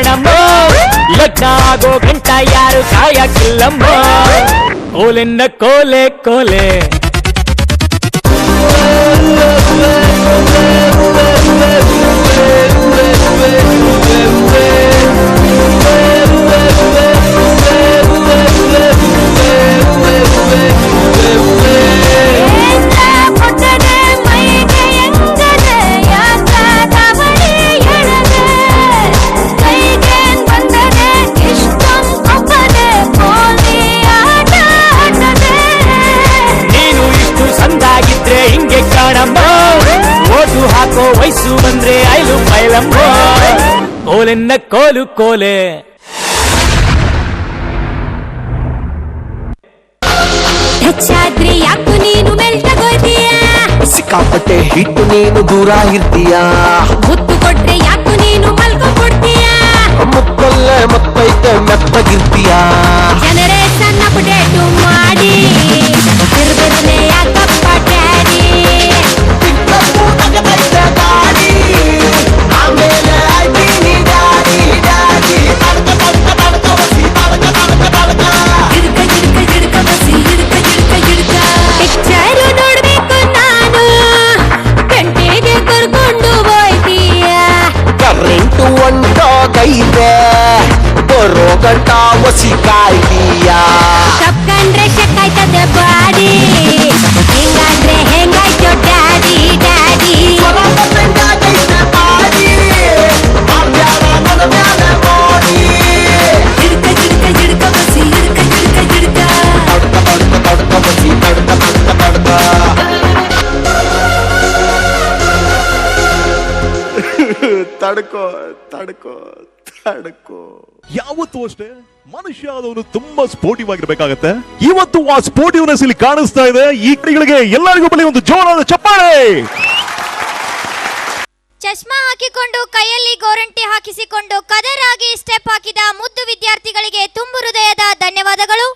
ಕಾಣಮ್ಮ ಲಗ್ನ ಆಗೋ ಗಂಟ ಯಾರು ಕಾಯಕ್ಕಿಲ್ಲಮ್ಮ ಕೋಲೆನ್ನ ಕೋಲೆ ಕೋಲೆ ಕಾಣಮ್ಮ ಓಟು ಹಾಕೋ ವಯಸ್ಸು ಬಂದ್ರೆ ಐಲು ಪೈಲಮ್ಮ ಕೋಲೆನ್ನ ಕೋಲು ಕೋಲೆ. ಹೆಚ್ಚಾದ್ರೆ ಯಾಕು ನೀನು ಮೆಲ್ಟಗೋದೀಯ ಸಿಕ್ಕಾಪಟ್ಟೆ ಹಿಟ್ಟು ನೀನು ದೂರ ಇರ್ತೀಯ. ಮುತ್ತು ಕೊಟ್ರೆ ಯಾಕು ನೀನು ಮಲ್ಕೊಬಿಡ್ತೀಯ ಮುಕ್ಕಲ್ಲೇ ಮತ್ತೈತೆ ಮೆತ್ತಗಿರ್ತೀಯ. ಬರೋ ಗಂಟ ಒಸಿ ಕಾಯ್ತೀಯ ತಪ್ಕಂಡ್ರೆ ಶಕ್ಕಾಯ್ತದೆ ಬಾಡಿ ಹಿಂಗಾದ್ರೆ ಹೆಂಗಾಯ್ತು ಡ್ಯಾಡಿ ಡ್ಯಾಡಿ ಗಿಡ್ಕ ಗಿಡ್ಕ ಗಿಡ್ಕ ಬಸಿ ಗಿಡ್ಕ ಗಿಡ್ಕ ಗಿಡ್ಕ ತಡ್ಕೋ ತಡ್ಕೋ ತಡ್ಕೋ ಯಾವತ್ತು ಅಷ್ಟೇ ಮನುಷ್ಯ ಆದವನು ತುಂಬಾ ಸ್ಪೋರ್ಟಿವ್ ಆಗಿರ್ಬೇಕಾಗತ್ತೆ. ಇವತ್ತು ಆ ಸ್ಪೋರ್ಟಿವ್ನೆಸ್ ಇಲ್ಲಿ ಕಾಣಿಸ್ತಾ ಇದೆ. ಈ ಕಡೆಗಳಿಗೆ ಎಲ್ಲರಿಗೂ ಬಳಿ ಒಂದು ಜೋರಾದ ಚಪ್ಪಾಳೆ. ಚಶ್ಮಾ ಹಾಕಿಕೊಂಡು ಕೈಯಲ್ಲಿ ಗೋರಂಟಿ ಹಾಕಿಸಿಕೊಂಡು ಕದರಾಗಿ ಸ್ಟೆಪ್ ಹಾಕಿದ ಮುದ್ದು ವಿದ್ಯಾರ್ಥಿಗಳಿಗೆ ತುಂಬು ಹೃದಯದ ಧನ್ಯವಾದಗಳು.